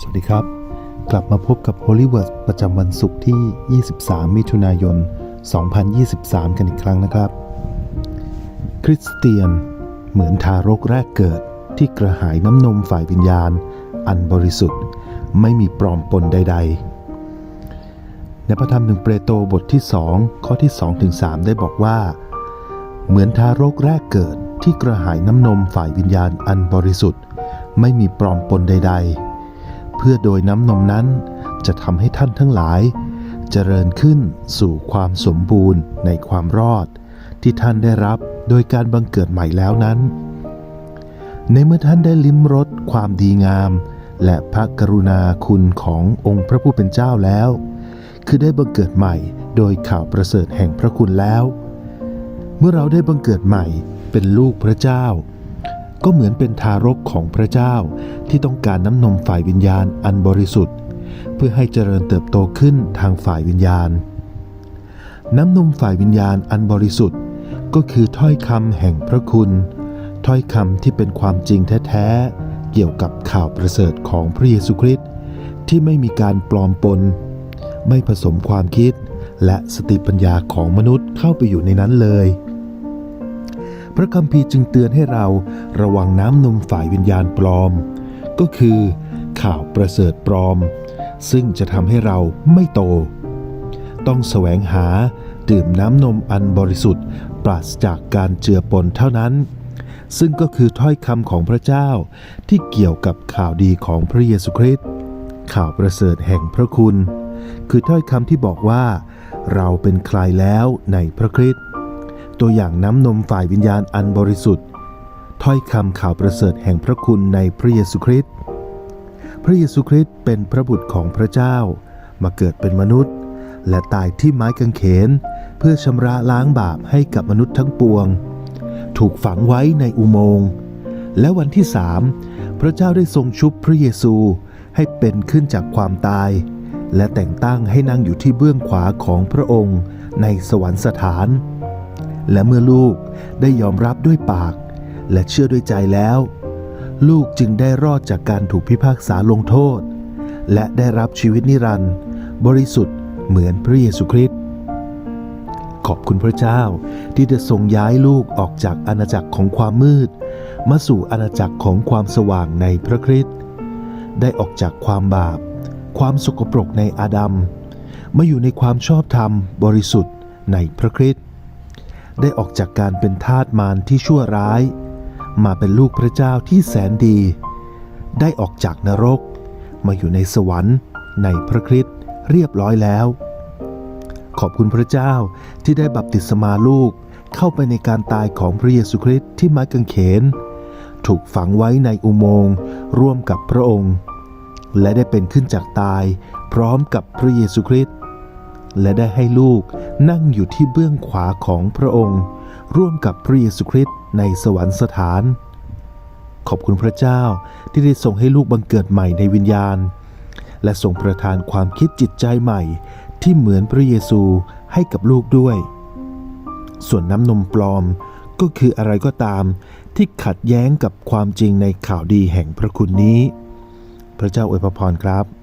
สวัสดีครับ กลับมาพบกับ Holy Word ประจำวันศุกร์ที่ 23 มิถุนายน 2023 กันอีกครั้งนะครับ คริสเตียนเหมือนทารกแรกเกิดที่กระหายน้ำนมฝ่ายวิญญาณ อันบริสุทธิ์ไม่มีปลอมปนใด ๆ ในพระธรรมหนึ่งเปโตรบทที่ 2 ข้อที่2ถึง3ได้บอกว่า เหมือนทารกแรกเกิดที่กระหายน้ำนมฝ่ายวิญญาณอันบริสุทธิ์ ไม่มีปลอมปนใด ๆ พื่อโดยน้ำนมนั้น จะทำให้ท่านทั้งหลาย เจริญขึ้นสู่ความสมบูรณ์ในความรอด ที่ท่านได้รับโดยการบังเกิดใหม่แล้วนั้น ในเมื่อท่านได้ลิ้มรสความดีงาม และพระกรุณาคุณขององค์พระผู้เป็นเจ้าแล้ว คือได้บังเกิดใหม่โดยข่าวประเสริฐแห่งพระคุณแล้ว เมื่อเราได้บังเกิดใหม่เป็นลูกพระเจ้า ก็เหมือนเป็นทารกของพระเจ้าที่ต้องการน้ำนมฝ่ายวิญญาณอันบริสุทธิ์ เพื่อให้เจริญเติบโตขึ้นทางฝ่ายวิญญาณ น้ำนมฝ่ายวิญญาณอันบริสุทธิ์ ก็คือถ้อยคำแห่งพระคุณ ถ้อยคำที่เป็นความจริงแท้ๆเกี่ยวกับข่าวประเสริฐของพระเยซูคริสต์ที่ไม่มีการปลอมปน ไม่ผสมความคิดและสติปัญญาของมนุษย์เข้าไปอยู่ในนั้นเลย พระคัมภีร์จึงเตือนให้เราระวังน้ำนมฝ่ายวิญญาณปลอม ก็คือข่าวประเสริฐปลอม ซึ่งจะทำให้เราไม่โต ต้องแสวงหาดื่มน้ำนมอันบริสุทธิ์ ปราศจากการเจือปนเท่านั้น ซึ่งก็คือถ้อยคำของพระเจ้าที่เกี่ยวกับข่าวดีของพระเยซูคริสต์ข่าวประเสริฐแห่งพระคุณ คือถ้อยคำที่บอกว่า เราเป็นใครแล้วในพระคริสต์ ตัวอย่างน้ำนมฝ่ายวิญญาณอันบริสุทธิ์ ถ้อยคำข่าวประเสริฐแห่งพระคุณในพระเยซูคริสต์ พระเยซูคริสต์เป็นพระบุตรของพระเจ้า มาเกิดเป็นมนุษย์ และตายที่ไม้กางเขน เพื่อชำระล้างบาปให้กับมนุษย์ทั้งปวง ถูกฝังไว้ในอุโมงค์ และวันที่สามพระเจ้าได้ทรงชุบพระเยซูให้เป็นขึ้นจากความตาย และแต่งตั้งให้นั่งอยู่ที่เบื้องขวาของพระองค์ในสวรรคสถาน และเมื่อลูกได้ยอมรับด้วยปาก และเชื่อด้วยใจแล้ว ลูกจึงได้รอดจากการถูกพิพากษาลงโทษ และได้รับชีวิตนิรันดร์บริสุทธิ์เหมือนพระเยซูคริสต์ขอบคุณพระเจ้าที่ได้ทรงย้ายลูกออกจากอาณาจักรของความมืด มาสู่อาณาจักรของความสว่างในพระคริสต์ได้ออกจากความบาป ความสกปรกในอาดัมมาอยู่ในความชอบธรรมบริสุทธิ์ในพระคริสต์ ได้ออกจากการเป็นทาสมารที่ชั่วร้าย มาเป็นลูกพระเจ้าที่แสนดี ได้ออกจากนรก มาอยู่ในสวรรค์ในพระคริสต์เรียบร้อยแล้ว ขอบคุณพระเจ้าที่ได้บัพติศมาลูกเข้าไปในการตายของพระเยซูคริสต์ที่ไม้กางเขน ถูกฝังไว้ในอุโมงค์ร่วมกับพระองค์ และได้เป็นขึ้นจากตายพร้อมกับพระเยซูคริสต์ และได้ให้ลูกนั่งอยู่ที่เบื้องขวาของพระองค์ ร่วมกับพระเยซูคริสต์ในสวรรคสถาน ขอบคุณพระเจ้าที่ได้ทรงให้ลูกบังเกิดใหม่ในวิญญาณ และทรงประทานความคิดจิตใจใหม่ที่เหมือนพระเยซูให้กับลูกด้วย ส่วนน้ำนมปลอมก็คืออะไรก็ตามที่ขัดแย้งกับความจริงในข่าวดีแห่งพระคุณนี้ พระเจ้าอวยพรครับ